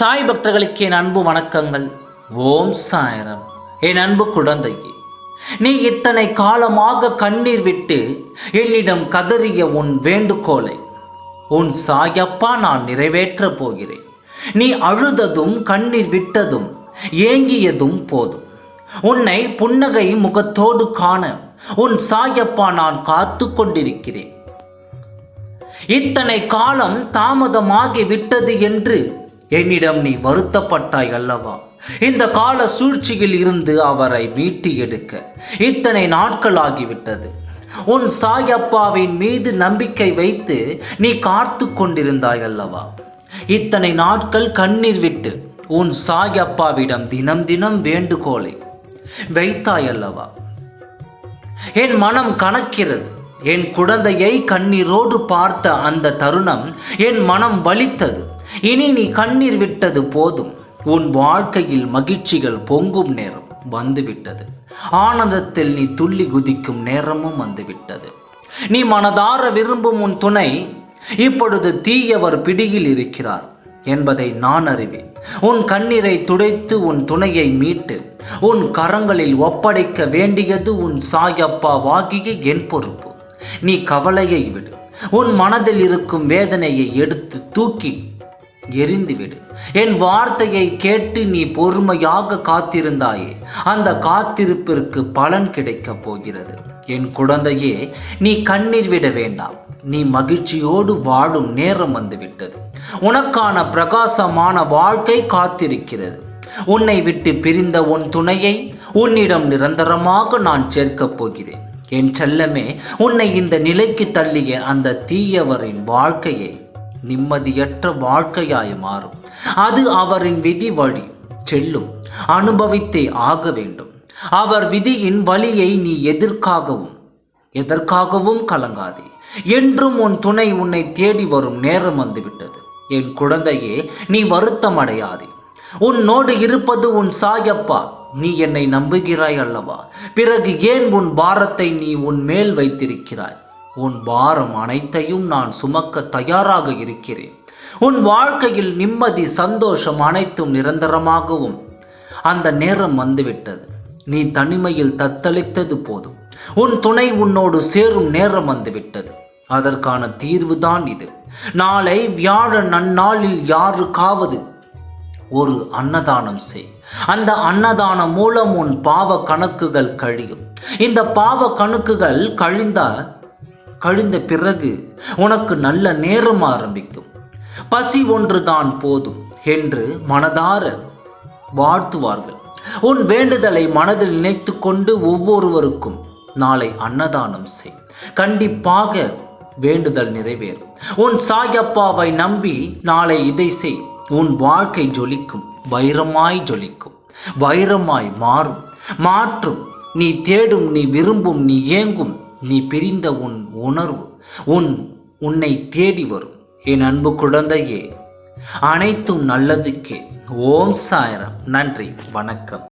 சாய் பக்தர்களுக்கு என் அன்பு வணக்கங்கள். ஓம் சாயரம். என் அன்பு குழந்தையே நீ இத்தனை காலமாக கண்ணீர் விட்டு என்னிடம் கதறிய உன் வேண்டுகோளை உன் சாயப்பா நான் நிறைவேற்றப் போகிறேன். நீ அழுததும் கண்ணீர் விட்டதும் ஏங்கியதும் போதும். உன்னை புன்னகை முகத்தோடு காண உன் சாயப்பா நான் காத்து கொண்டிருக்கிறேன். இத்தனை காலம் தாமதமாகி விட்டது என்று என்னிடம் நீ வருத்தப்பட்டாய் அல்லவா? இந்த கால சூழ்ச்சியில் இருந்து அவரை மீட்டு எடுக்க. இத்தனை நாட்கள் ஆகிவிட்டது உன் சாயப்பாவின் மீது நம்பிக்கை வைத்து நீ காத்து கொண்டிருந்தாய் அல்லவா? இத்தனை நாட்கள் கண்ணீர் விட்டு உன் சாயப்பாவிடம் தினம் தினம் வேண்டுகோளை வைத்தாய் அல்லவா? என் மனம் கணக்கிறது என் குழந்தையை கண்ணீரோடு பார்த்த அந்த தருணம் என் மனம் வலித்தது. இனி நீ கண்ணீர் விட்டது போதும். உன் வாழ்க்கையில் மகிழ்ச்சிகள் பொங்கும் நேரம் வந்துவிட்டது. ஆனந்தத்தில் நீ துள்ளி குதிக்கும் நேரமும் வந்துவிட்டது. நீ மனதார விரும்பும் உன் துணை இப்பொழுது தீயவர் பிடியில் இருக்கிறார் என்பதை நான் அறிவேன். உன் கண்ணீரை துடைத்து உன் துணையை மீட்டு உன் கரங்களில் ஒப்படைக்க வேண்டியது உன் சாயப்பாவாகிய என் பொறுப்பு. நீ கவலையை விடு. உன் மனதில் இருக்கும் வேதனையை எடுத்து தூக்கி எரிந்துவிடு. என் வார்த்தையை கேட்டு நீ பொறுமையாக காத்திருந்தாயே. அந்த காத்திருப்பிற்கு பலன் கிடைக்கப் போகிறது. என் குழந்தையே நீ கண்ணீர் விட வேண்டாம். நீ மகிழ்ச்சியோடு வாழும் நேரம் வந்துவிட்டது. உனக்கான பிரகாசமான வாழ்க்கை காத்திருக்கிறது. உன்னை விட்டு பிரிந்த உன் துணையை உன்னிடம் நிரந்தரமாக நான் சேர்க்கப் போகிறேன். என் செல்லமே உன்னை இந்த நிலைக்கு தள்ளிய அந்த தீயவரின் வாழ்க்கையை நிம்மதியற்ற வாழ்க்கையாய் மாறும். அது அவரின் விதி வழி. செல்லும். அனுபவித்தே ஆக வேண்டும். அவர் விதியின் வழியை நீ எதற்காகவும் எதற்காகவும் கலங்காதே. என்றும் உன் துணை உன்னை தேடி வரும் நேரம் வந்துவிட்டது. என் குழந்தையே நீ வருத்தம் அடையாதே உன்னோடு இருப்பது உன் சாயப்பா. நீ என்னை நம்புகிறாய் அல்லவா? பிறகு ஏன் உன் பாரத்தை நீ உன் மேல் வைத்திருக்கிறாய்? உன் பாரம் அனைத்தையும் நான் சுமக்க தயாராக இருக்கிறேன். உன் வாழ்க்கையில் நிம்மதி சந்தோஷம் அனைத்தும் நிரந்தரமாகவும் அந்த நேரம் வந்துவிட்டது. நீ தனிமையில் தத்தளித்தது போதும். உன் துணை உன்னோடு சேரும் நேரம் வந்துவிட்டது. அதற்கான தீர்வுதான் இது. நாளை வியாழ நன்னாளில் யாருக்காவது ஒரு அன்னதானம் செய். அந்த அன்னதானம் மூலம் உன் பாவ கணக்குகள் கழியும். இந்த பாவ கணக்குகள் கழிந்தால் கழிந்த பிறகு உனக்கு நல்ல நேரம் ஆரம்பிக்கும். பசி ஒன்றுதான் போதும் என்று மனதார வாழ்த்துவார்கள். உன் வேண்டுதலை மனதில் நினைத்து கொண்டு ஒவ்வொருவருக்கும் நாளை அன்னதானம் செய். கண்டிப்பாக வேண்டுதல் நிறைவேறும். உன் சாயப்பாவை நம்பி நாளை இதை செய். உன் வாழ்க்கை ஜொலிக்கும் வைரமாய் ஜொலிக்கும் வைரமாய் மாறும். மாற்றும் நீ தேடும் நீ விரும்பும் நீ ஏங்கும் நீ பிரிந்த உன் உணர்வு உன் உன்னை தேடி வரும். என் அன்பு குழந்தையே அனைத்தும் நல்லதுக்கே. ஓம் சாயரம். நன்றி. வணக்கம்.